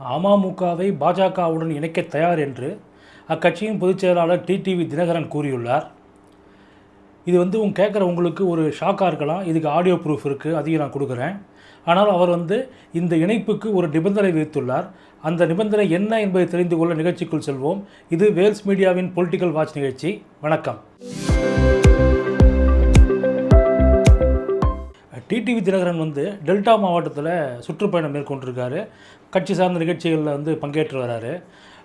அமமுகவை பாஜகவுடன் இணைக்க தயார் என்று அக்கட்சியின் பொதுச் செயலாளர் டிடிவி தினகரன் கூறியுள்ளார். இது வந்து உங்க கேட்குற உங்களுக்கு ஒரு ஷாக்காக இருக்கலாம். இதுக்கு ஆடியோ ப்ரூஃப் இருக்குது அதையும் நான் கொடுக்குறேன். ஆனால் அவர் வந்து இந்த இணைப்புக்கு ஒரு நிபந்தனை விதித்துள்ளார். அந்த நிபந்தனை என்ன என்பதை தெரிந்து கொள்ள நிகழ்ச்சிக்குள் செல்வோம். இது வேல்ஸ் மீடியாவின் பொலிட்டிக்கல் வாட்ச் நிகழ்ச்சி. வணக்கம். டிடிவி தினகரன் வந்து டெல்டா மாவட்டத்தில் சுற்றுப்பயணம் மேற்கொண்டிருக்காரு. கட்சி சார்ந்த நிகழ்ச்சிகளில் வந்து பங்கேற்று வராரு.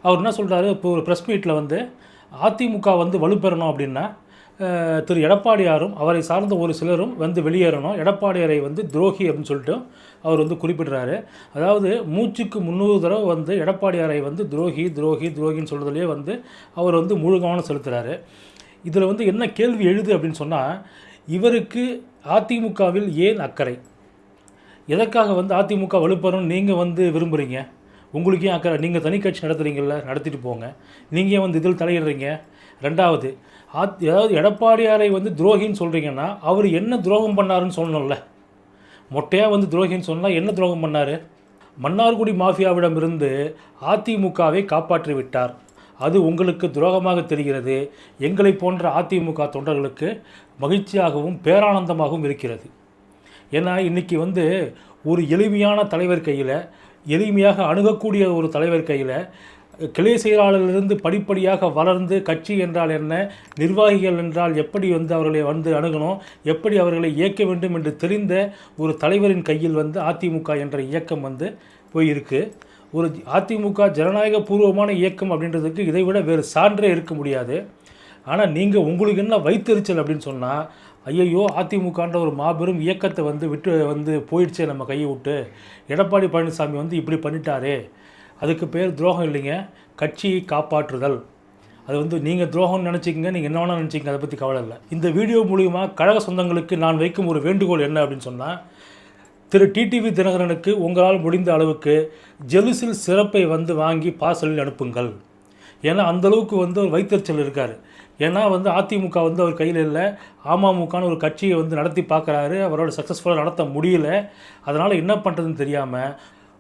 அவர் என்ன சொல்கிறாரு இப்போ ஒரு ப்ரெஸ் மீட்டில் வந்து அதிமுக வந்து வலுப்பெறணும் அப்படின்னா திரு எடப்பாடியாரும் அவரை சார்ந்த ஒரு சிலரும் வந்து வெளியேறணும். எடப்பாடியாரை வந்து துரோகி அப்படின்னு சொல்லிட்டு அவர் வந்து குறிப்பிடுறாரு. அதாவது மூச்சுக்கு முந்நூறு தடவை வந்து எடப்பாடியாரை வந்து துரோகி துரோகி துரோகின்னு சொல்கிறதுலேயே வந்து அவர் வந்து முழு கவனம் செலுத்துகிறாரு இதில் வந்து என்ன கேள்வி எழுது அப்படின்னு சொன்னால் இவருக்கு அதிமுகவில் ஏன் அக்கறை? எதற்காக வந்து அதிமுக வலுப்பெறும் நீங்கள் வந்து விரும்புகிறீங்க உங்களுக்கு ஏன் அக்கறை? நீங்கள் தனி கட்சி நடத்துகிறீங்கள நடத்திட்டு போங்க. நீங்கள் ஏன் வந்து இதில் தலையிடுறீங்க? ரெண்டாவது ஆத் ஏதாவது எடப்பாடியாரை வந்து துரோகின்னு சொல்கிறீங்கன்னா அவர் என்ன துரோகம் பண்ணாருன்னு சொல்லணும்ல. மொட்டையாக வந்து துரோகின்னு சொன்னால் என்ன துரோகம் பண்ணார்? மன்னார்குடி மாஃபியாவிடமிருந்து அதிமுகவை காப்பாற்றி விட்டார் அது உங்களுக்கு துரோகமாக தெரிகிறது. எங்களை போன்ற அதிமுக தொண்டர்களுக்கு மகிழ்ச்சியாகவும் பேரானந்தமாகவும் இருக்கிறது. ஏன்னா இன்றைக்கி வந்து ஒரு எளிமையான தலைவர் கையில் எளிமையாக அணுகக்கூடிய ஒரு தலைவர் கையில் கிளை செயலாளரிலிருந்து படிப்படியாக வளர்ந்து கட்சி என்றால் என்ன நிர்வாகிகள் என்றால் எப்படி வந்து அவர்களை வந்து அணுகணும் எப்படி அவர்களை இயக்க வேண்டும் என்று தெரிந்த ஒரு தலைவரின் கையில் வந்து அதிமுக என்ற இயக்கம் வந்து போயிருக்கு. ஒரு அதிமுக ஜனநாயக பூர்வமான இயக்கம் அப்படின்றதுக்கு இதை விட வேறு சான்றே இருக்க முடியாது. ஆனால் நீங்கள் உங்களுக்கு என்ன வைத்தறிச்சல் அப்படின்னு சொன்னால் ஐயையோ அதிமுகன்ற ஒரு மாபெரும் இயக்கத்தை வந்து விட்டு வந்து போயிடுச்சே நம்ம கையை விட்டு. எடப்பாடி பழனிசாமி வந்து இப்படி பண்ணிட்டாரே. அதுக்கு பேர் துரோகம் இல்லைங்க கட்சியை காப்பாற்றுதல். அது வந்து நீங்கள் துரோகம்னு நினச்சிக்கங்க நீங்கள் என்ன வேணால் நினச்சிக்கங்க அதை பற்றி கவலை இல்லை. இந்த வீடியோ மூலிமா கழக சொந்தங்களுக்கு நான் வைக்கும் ஒரு வேண்டுகோள் என்ன அப்படின்னு சொன்னால் திரு டிடிவி தினகரனுக்கு உங்களால் முடிந்த அளவுக்கு ஜெலுசில் சிறப்பை வந்து வாங்கி பார்சலில் அனுப்புங்கள். ஏன்னா அந்த அளவுக்கு வந்து ஒரு வைத்தறிச்சல் இருக்கார். ஏன்னா வந்து அதிமுக வந்து அவர் கையில் இல்லை. அமமுகன்னு ஒரு கட்சியை வந்து நடத்தி பார்க்குறாரு. அவரோட சக்ஸஸ்ஃபுல்லாக நடத்த முடியல. அதனால் என்ன பண்ணுறதுன்னு தெரியாமல்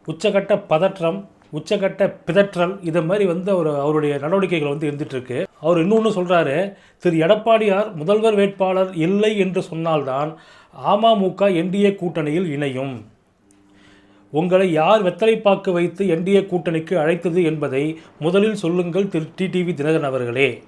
உச்சகட்ட பதற்றம் உச்சகட்ட பிதற்றல் இதை மாதிரி வந்து அவர் அவருடைய நடவடிக்கைகள் வந்து இருந்துகிட்ருக்கு அவர் இன்னொன்று சொல்கிறாரு திரு எடப்பாடியார் முதல்வர் வேட்பாளர் இல்லை என்று சொன்னால்தான் அமமுக என்டிஏ கூட்டணியில் இணையும். உங்களை யார் வெத்தலைப்பாக்கு வைத்து என்டிஏ கூட்டணிக்கு அழைத்தது என்பதை முதலில் சொல்லுங்கள் திரு டிடிவி தினகரன் அவர்களே.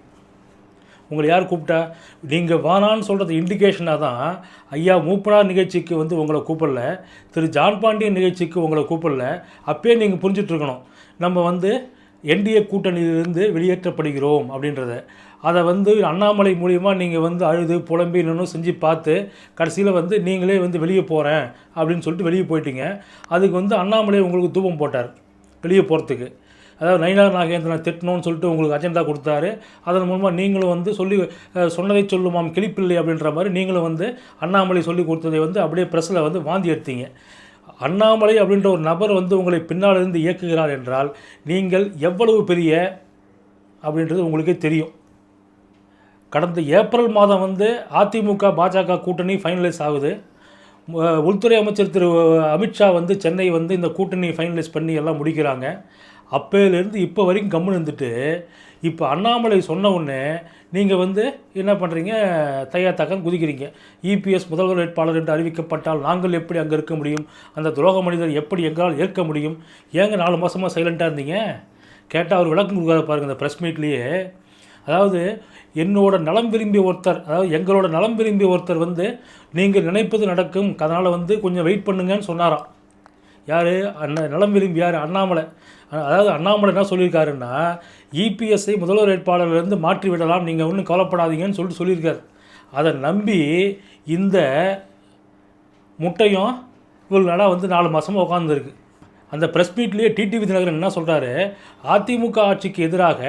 உங்களை யார் கூப்பிட்டா? நீங்கள் வானான்னு சொல்கிறது இண்டிகேஷனாக தான். ஐயா மூப்பனார் நிகழ்ச்சிக்கு வந்து உங்களை கூப்பிடல. திரு ஜான் பாண்டியன் நிகழ்ச்சிக்கு உங்களை கூப்பிடல. அப்பயே நீங்கள் புரிஞ்சிட்ருக்கணும் நம்ம வந்து என்டிஏ கூட்டணியிலிருந்து வெளியேற்றப்படுகிறோம் அப்படின்றத. அதை வந்து அண்ணாமலை மூலிமா நீங்கள் வந்து அழுது புலம்பி இன்னும் செஞ்சு பார்த்து கடைசியில் வந்து நீங்களே வந்து வெளியே போகிறேன் அப்படின்னு சொல்லிட்டு வெளியே போயிட்டீங்க. அதுக்கு வந்து அண்ணாமலை உங்களுக்கு தூபம் போட்டார் வெளியே போகிறதுக்கு அதாவது நயினார் நாகேந்திரனை திட்டணும்னு சொல்லிட்டு உங்களுக்கு அஜெண்டா கொடுத்தாரு. அதன் மூலமாக நீங்களும் வந்து சொல்லி சொன்னதை சொல்லுமாம் கிளிப்பில்லை அப்படின்ற மாதிரி நீங்களும் வந்து அண்ணாமலை சொல்லி கொடுத்ததை வந்து அப்படியே ப்ரெஸ்ஸில் வந்து வாந்தி எடுத்தீங்க. அண்ணாமலை அப்படின்ற ஒரு நபர் வந்து உங்களை பின்னால் இருந்து இயக்குகிறார் என்றால் நீங்கள் எவ்வளவு பெரிய அப்படின்றது உங்களுக்கே தெரியும். கடந்த ஏப்ரல் மாதம் வந்து அதிமுக பாஜக கூட்டணி ஃபைனலைஸ் ஆகுது. உள்துறை அமைச்சர் திரு அமித்ஷா வந்து சென்னை வந்து இந்த கூட்டணி ஃபைனலைஸ் பண்ணி எல்லாம் முடிக்கிறாங்க. அப்போலேருந்து இப்போ வரைக்கும் கம்முன்னு இருந்துட்டு இப்போ அண்ணாமலை சொன்ன உடனே நீங்கள் வந்து என்ன பண்ணுறீங்க தையா தக்கன் குதிக்கிறீங்க. இபிஎஸ் முதல்வர் வேட்பாளர் என்று அறிவிக்கப்பட்டால் நாங்கள் எப்படி அங்கே இருக்க முடியும்? அந்த துரோக மனிதர் எப்படி எங்களால் ஏற்க முடியும்? ஏங்க நாலு மாதமாக சைலண்ட்டாக இருந்தீங்க? கேட்டால் அவர் விளக்கம் கொடுக்காத பாருங்கள் இந்த ப்ரெஸ் மீட்லேயே அதாவது என்னோட நலம் விரும்பிய ஒருத்தர் அதாவது எங்களோட நலம் விரும்பிய ஒருத்தர் வந்து நீங்கள் நினைப்பது நடக்கும். அதனால் வந்து கொஞ்சம் வெயிட் பண்ணுங்கன்னு சொன்னாராம் யார்? அண்ணா நலம் விரும்பி யார்? அண்ணாமலை. அதாவது அண்ணாமலை என்ன சொல்லியிருக்காருன்னா இபிஎஸ்ஐ முதல்வர் வேட்பாளர்லேருந்து மாற்றி விடலாம். நீங்கள் ஒன்றும் கவலைப்படாதீங்கன்னு சொல்லிட்டு சொல்லியிருக்காரு. அதை நம்பி இந்த முட்டையும் இவ்வளோ நாளாக வந்து நாலு மாதமாக உட்காந்துருக்கு அந்த ப்ரெஸ் மீட்லேயே டிடிவி தினகரன் என்ன சொல்கிறாரு அதிமுக ஆட்சிக்கு எதிராக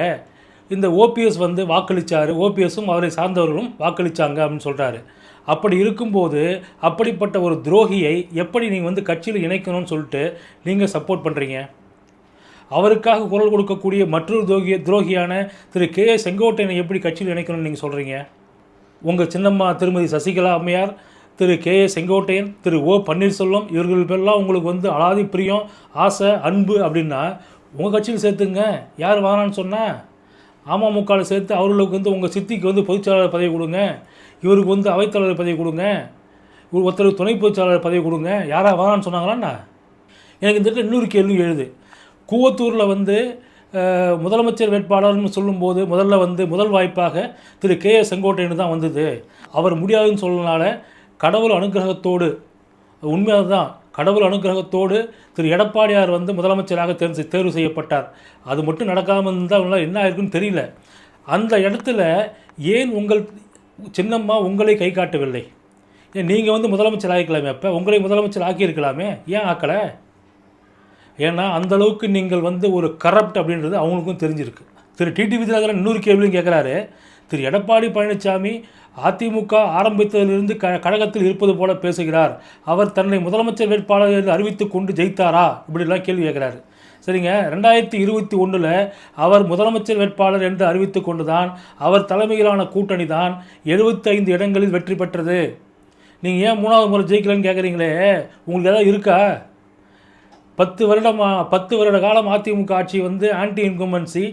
இந்த ஓபிஎஸ் வந்து வாக்களித்தார் ஓபிஎஸும் அவரை சார்ந்தவர்களும் வாக்களித்தாங்க அப்படின்னு சொல்கிறாரு அப்படி இருக்கும்போது அப்படிப்பட்ட ஒரு துரோகியை எப்படி நீங்கள் வந்து கட்சியில் இணைக்கணும்னு சொல்லிட்டு நீங்கள் சப்போர்ட் பண்ணுறீங்க அவருக்காக குரல் கொடுக்கக்கூடிய மற்றொரு துரோகி துரோகியான திரு கே ஏ செங்கோட்டையனை எப்படி கட்சியில் இணைக்கணும்னு நீங்கள் சொல்கிறீங்க உங்கள் சின்னம்மா திருமதி சசிகலா அம்மையார் Thiru K A Sengottaiyan Thiru O Panneerselvam இவர்கள் பேர்லாம் உங்களுக்கு வந்து அலாதி பிரியம் ஆசை அன்பு அப்படின்னா உங்கள் கட்சியில் சேர்த்துங்க. யார் வாங்கினான்னு சொன்னால் அமமுகவில் சேர்த்து அவர்களுக்கு வந்து உங்கள் சித்திக்கு வந்து பொதுச்செயலாளர் பதவி கொடுங்க. இவருக்கு வந்து அவைத்தாளர் பதவி கொடுங்க. இவர் ஒருத்தர் துணை பொதுச்செயலாளர் பதவி கொடுங்க. யாராக வாங்கலான்னு சொன்னாங்களாண்ணா? எனக்கு இந்த இன்னொரு கேள்வி எழுது. கூவத்தூரில் வந்து முதலமைச்சர் வேட்பாளர்னு சொல்லும்போது முதல்ல வந்து முதல் வாய்ப்பாக திரு கே எஸ் செங்கோட்டையன் தான் வந்தது. அவர் முடியாதுன்னு சொல்லனால கடவுள் அனுகிரகத்தோடு உண்மையாக தான் கடவுள் அனுகிரகத்தோடு திரு எடப்பாடியார் வந்து முதலமைச்சராக தேர்ந்து தேர்வு செய்யப்பட்டார். அது மட்டும் நடக்காமல் இருந்தால் என்ன ஆயிருக்குன்னு தெரியல. அந்த இடத்துல ஏன் உங்கள் சின்னம்மா உங்களை கை காட்டவில்லை? ஏன் நீங்கள் வந்து முதலமைச்சர் ஆகிக்கலாமே அப்போ? உங்களை முதலமைச்சர் ஆக்கியிருக்கலாமே? ஏன் ஆக்கலை? ஏன்னா அந்த அளவுக்கு நீங்கள் வந்து ஒரு கரப்ட் அப்படின்றது அவங்களுக்கும் தெரிஞ்சிருக்கு. திரு டிடி விஜயநகரன் இன்னொரு கேள்வியும் கேட்குறாரு திரு எடப்பாடி பழனிசாமி அதிமுக ஆரம்பித்ததிலிருந்து க கழகத்தில் இருப்பது போல பேசுகிறார். அவர் தன்னை முதலமைச்சர் வேட்பாளர் என்று அறிவித்து கொண்டு ஜெயித்தாரா? இப்படிலாம் கேள்வி கேட்குறாரு. சரிங்க. ரெண்டாயிரத்தி இருபத்தி ஒன்றில் அவர் முதலமைச்சர் வேட்பாளர் என்று அறிவித்து கொண்டு தான் அவர் தலைமையிலான கூட்டணி தான் எழுபத்தைந்து இடங்களில் வெற்றி பெற்றது. நீங்கள் ஏன் மூணாவது முறை ஜெயிக்கலன்னு கேட்குறீங்களே உங்களுக்கு ஏதாவது இருக்கா? பத்து வருடமா பத்து வருட காலம் அதிமுக ஆட்சி வந்து ஆன்டி இன்கம்பன்சி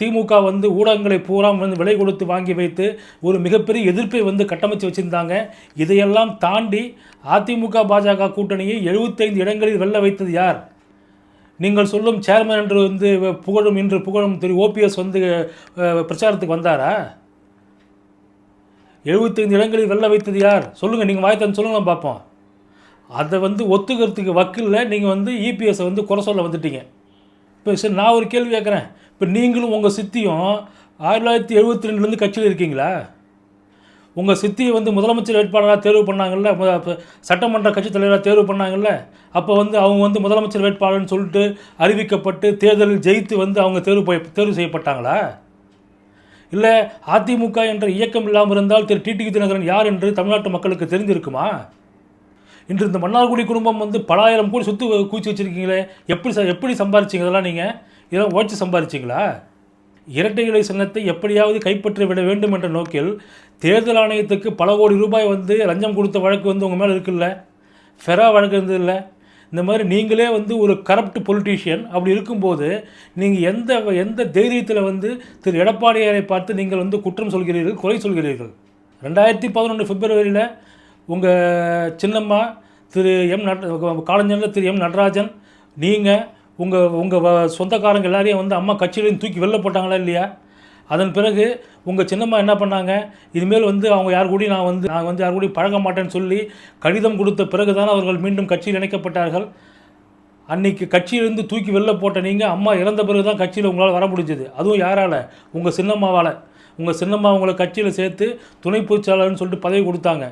திமுக வந்து ஊடகங்களை பூரா வந்து விலை கொடுத்து வாங்கி வைத்து ஒரு மிகப்பெரிய எதிர்ப்பை வந்து கட்டமைச்சு வச்சுருந்தாங்க. இதையெல்லாம் தாண்டி அதிமுக பாஜக கூட்டணியை எழுபத்தைந்து இடங்களில் வெல்ல வைத்தது யார்? நீங்கள் சொல்லும் சேர்மன் என்று வந்து புகழும் இன்று புகழும் திரு ஓபிஎஸ் வந்து பிரச்சாரத்துக்கு வந்தாரா? எழுபத்தைந்து இடங்களில் வெல்ல வைத்தது யார்? சொல்லுங்கள் நீங்கள் வாய்த்தன்னு சொல்லுங்கள் பார்ப்போம். அதை வந்து ஒத்துக்கிறதுக்கு வக்கில் நீங்கள் வந்து இபிஎஸை வந்து குறை சொல்ல வந்துட்டீங்க. இப்போ சரி நான் ஒரு கேள்வி கேட்குறேன். இப்போ நீங்களும் உங்கள் சித்தியும் ஆயிரத்தி தொள்ளாயிரத்தி எழுபத்தி ரெண்டுலேருந்து கட்சியில் இருக்கீங்களா? உங்கள் சித்தியை வந்து முதலமைச்சர் வேட்பாளராக தேர்வு பண்ணாங்கல்ல சட்டமன்ற கட்சித் தலைவராக தேர்வு பண்ணாங்கல்ல அப்போ வந்து அவங்க வந்து முதலமைச்சர் வேட்பாளர்னு சொல்லிட்டு அறிவிக்கப்பட்டு தேர்தலில் ஜெயித்து வந்து அவங்க தேர்வு தேர்வு செய்யப்பட்டாங்களா? இல்லை அதிமுக என்ற இயக்கம் இல்லாமல் இருந்தால் திரு. டிடி தினகரன் யார் என்று தமிழ்நாட்டு மக்களுக்கு தெரிஞ்சிருக்குமா இன்று இந்த மன்னார்குடி குடும்பம் வந்து பலாயிரம் கோடி சொத்து குவிச்சு வச்சுருக்கீங்களே. எப்படி ச எப்படி சம்பாரிச்சிங்க இதெல்லாம் நீங்கள் இதெல்லாம் உழைச்சி சம்பாரிச்சிங்களா? இரட்டை இலை சின்னத்தை எப்படியாவது கைப்பற்றி விட வேண்டும் என்ற நோக்கில் தேர்தல் ஆணையத்துக்கு பல கோடி ரூபாய் வந்து லஞ்சம் கொடுத்த வழக்கு வந்து உங்கள் மேலே இருக்குல்ல? ஃபெரா வழக்கு இருந்தது இல்லை? இந்த மாதிரி நீங்களே வந்து ஒரு கரப்ட் பொலிட்டீஷியன் அப்படி இருக்கும்போது நீங்கள் எந்த எந்த தைரியத்தில் வந்து திரு எடப்பாடியாரை பார்த்து நீங்கள் வந்து குற்றம் சொல்கிறீர்கள் குறை சொல்கிறீர்கள்? ரெண்டாயிரத்தி பதினொன்று பிப்ரவரியில் உங்கள் சின்னம்மா திரு எம் நட் காலஞ்சனில் திரு எம் நடராஜன் நீங்கள் உங்கள் உங்கள் சொந்தக்காரங்க எல்லாரையும் வந்து அம்மா கட்சியிலையும் தூக்கி வெளில போட்டாங்களா இல்லையா? அதன் பிறகு உங்கள் சின்னம்மா என்ன பண்ணாங்க? இனிமேல் வந்து அவங்க யார் கூடயும் நான் வந்து நான் வந்து யார் கூடயும் பழக மாட்டேன்னு சொல்லி கடிதம் கொடுத்த பிறகு தான் அவர்கள் மீண்டும் கட்சியில் இணைக்கப்பட்டார்கள். அன்னைக்கு கட்சியிலிருந்து தூக்கி வெளில போட்ட நீங்கள் அம்மா இறந்த பிறகு தான் கட்சியில் உங்களால் வர முடிஞ்சது. அதுவும் யாரால்? உங்கள் சின்னம்மாவால். உங்கள் சின்னம்மா உங்களை கட்சியில் சேர்த்து துணை பொறிச்சாளர்னு சொல்லிட்டு பதவி கொடுத்தாங்க.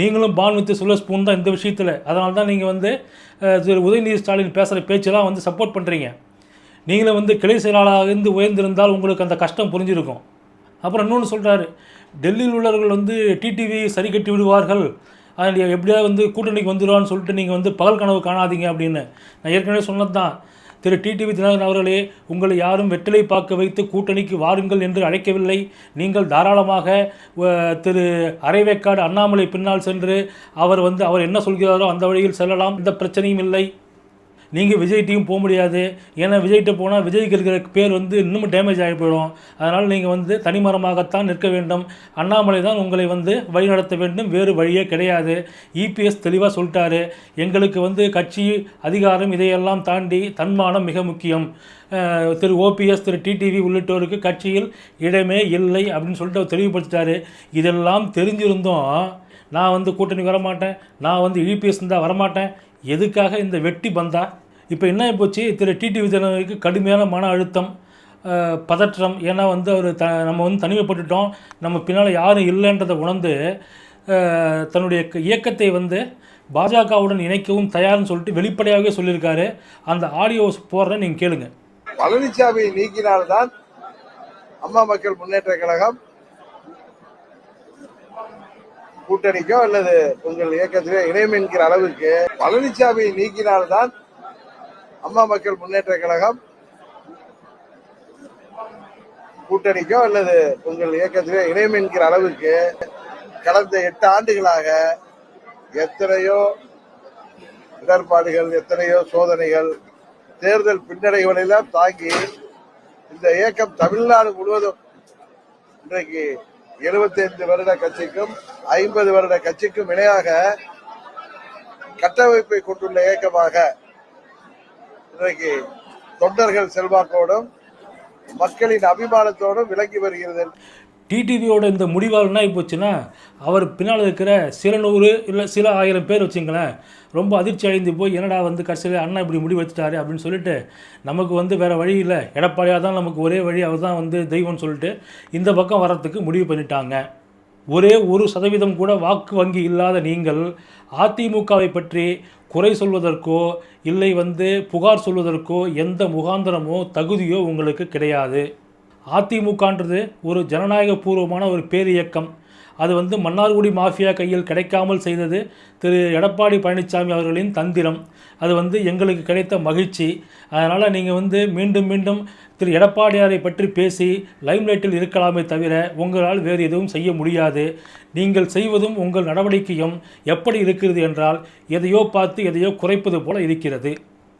நீங்களும் பான் வித்து சுல்ல ஸ்பூன் தான் இந்த விஷயத்தில். அதனால தான் நீங்கள் வந்து திரு உதயநிதி ஸ்டாலின் பேசுகிற பேச்செல்லாம் வந்து சப்போர்ட் பண்ணுறீங்க நீங்களும் வந்து கிளை செயலாளராக இருந்து உயர்ந்திருந்தால் உங்களுக்கு அந்த கஷ்டம் புரிஞ்சிருக்கும். அப்புறம் இன்னொன்று சொல்கிறாரு டெல்லியில் உள்ளவர்கள் வந்து டிடிவி சரி கட்டி விடுவார்கள். அதில் எப்படியாவது வந்து கூட்டணிக்கு வந்துடுவான்னு சொல்லிட்டு நீங்கள் வந்து பகல் கனவு காணாதீங்க அப்படின்னு. நான் ஏற்கனவே சொன்னது தான் திரு டிடிவி தினகரன் அவர்களே உங்களை யாரும் வெற்றிலை பார்க்க வைத்து கூட்டணிக்கு வாருங்கள் என்று அழைக்கவில்லை. நீங்கள் தாராளமாக திரு அரைவேக்காடு அண்ணாமலை பின்னால் சென்று அவர் வந்து அவர் என்ன சொல்கிறாரோ அந்த வழியில் செல்லலாம். எந்த பிரச்சனையும் இல்லை. நீங்கள் விஜய்கிட்டையும் போக முடியாது. ஏன்னா விஜய்கிட்ட போனால் விஜய்க்கு இருக்கிற பேர் வந்து இன்னும் டேமேஜ் ஆகி போயிடும். அதனால் நீங்கள் வந்து தனிமரமாகத்தான் நிற்க வேண்டும். அண்ணாமலை தான் உங்களை வந்து வழிநடத்த வேண்டும். வேறு வழியே கிடையாது. இபிஎஸ் தெளிவாக சொல்லிட்டாரு. எங்களுக்கு வந்து கட்சி அதிகாரம் இதையெல்லாம் தாண்டி தன்மானம் மிக முக்கியம். திரு ஓபிஎஸ் திரு டிடிவி உள்ளிட்டோருக்கு கட்சியில் இடமே இல்லை அப்படின்னு சொல்லிட்டு அவர் தெளிவுபடுத்திட்டாரு. இதெல்லாம் தெரிஞ்சிருந்தோம். நான் வந்து கூட்டணி வரமாட்டேன் நான் வந்து யூபிஎஸ் இருந்தால் வரமாட்டேன். எதுக்காக இந்த வெட்டி பந்தா? இப்போ என்ன போச்சு? திரு டிடி விஜயனுக்கு கடுமையான மன அழுத்தம் பதற்றம். ஏன்னா வந்து அவர் த நம்ம வந்து தனிமைப்பட்டுட்டோம். நம்ம பின்னால் யாரும் இல்லைன்றதை உணர்ந்து தன்னுடைய க- இயக்கத்தை வந்து பாஜகவுடன் இணைக்கவும் தயார்னு சொல்லிட்டு வெளிப்படையாகவே சொல்லியிருக்காரு. அந்த ஆடியோஸ் போடுற நீங்கள் கேளுங்க. பழனிசாமியை நீக்கினால்தான் அம்மா மக்கள் முன்னேற்ற கழகம் கூட்டணிக்கோ அல்லது உங்கள் இயக்கத்திலே இணையம் என்கிற அளவுக்கு பழனிசாமி நீக்கினால்தான் அம்மா மக்கள் முன்னேற்ற கழகம் கூட்டணிக்கோ அல்லது உங்கள் இயக்கத்திலே இணையம் என்கிற அளவுக்கு கடந்த எட்டு ஆண்டுகளாக எத்தனையோ இடர்பாடுகள் எத்தனையோ சோதனைகள் தேர்தல் பின்னடைவுகளெல்லாம் தாங்கி இந்த இயக்கம் தமிழ்நாடு முழுவதும் இன்றைக்கு 75 வருட கட்சிக்கும் ஐம்பது வருட கட்சிக்கும் இணையாக கட்டமைப்பை கொண்டுள்ள இயக்கமாக இன்றைக்கு தொண்டர்கள் செல்வாக்கோடும் மக்களின் அபிமானத்தோடும் விளங்கி வருகிறது. டிடிவியோட இந்த முடிவால் என்ன போச்சுன்னா அவர் பின்னால் இருக்கிற சில நூறு இல்லை சில ஆயிரம் பேர் வச்சுங்களேன் ரொம்ப அதிர்ச்சி அடைந்து போய் என்னடா வந்து கடைசியில் அண்ணா இப்படி முடிவு வச்சுட்டாரு அப்படின்னு சொல்லிட்டு நமக்கு வந்து வேறு வழி இல்லை. எடப்பாடியாக தான் நமக்கு ஒரே வழி அவர் தான் வந்து தெய்வம்னு சொல்லிட்டு இந்த பக்கம் வர்றதுக்கு முடிவு பண்ணிட்டாங்க. ஒரே ஒரு சதவீதம் கூட வாக்கு வங்கி இல்லாத நீங்கள் அதிமுகவை பற்றி குறை சொல்வதற்கோ இல்லை வந்து புகார் சொல்வதற்கோ எந்த முகாந்திரமோ தகுதியோ உங்களுக்கு கிடையாது. அதிமுகன்றது ஒரு ஜனநாயக பூர்வமான ஒரு பேரியக்கம். அது வந்து மன்னார்குடி மாஃபியா கையில் கிடைக்காமல் செய்தது திரு எடப்பாடி பழனிசாமி அவர்களின் தந்திரம். அது வந்து எங்களுக்கு கிடைத்த மகிழ்ச்சி. அதனால் நீங்கள் வந்து மீண்டும் மீண்டும் திரு எடப்பாடியாரை பற்றி பேசி லைம்லைட்டில் இருக்கலாமே தவிர உங்களால் வேறு எதுவும் செய்ய முடியாது. நீங்கள் செய்வதும் உங்கள் நடவடிக்கையும் எப்படி இருக்கிறது என்றால் எதையோ பார்த்து எதையோ குறைப்பது போல இருக்கிறது.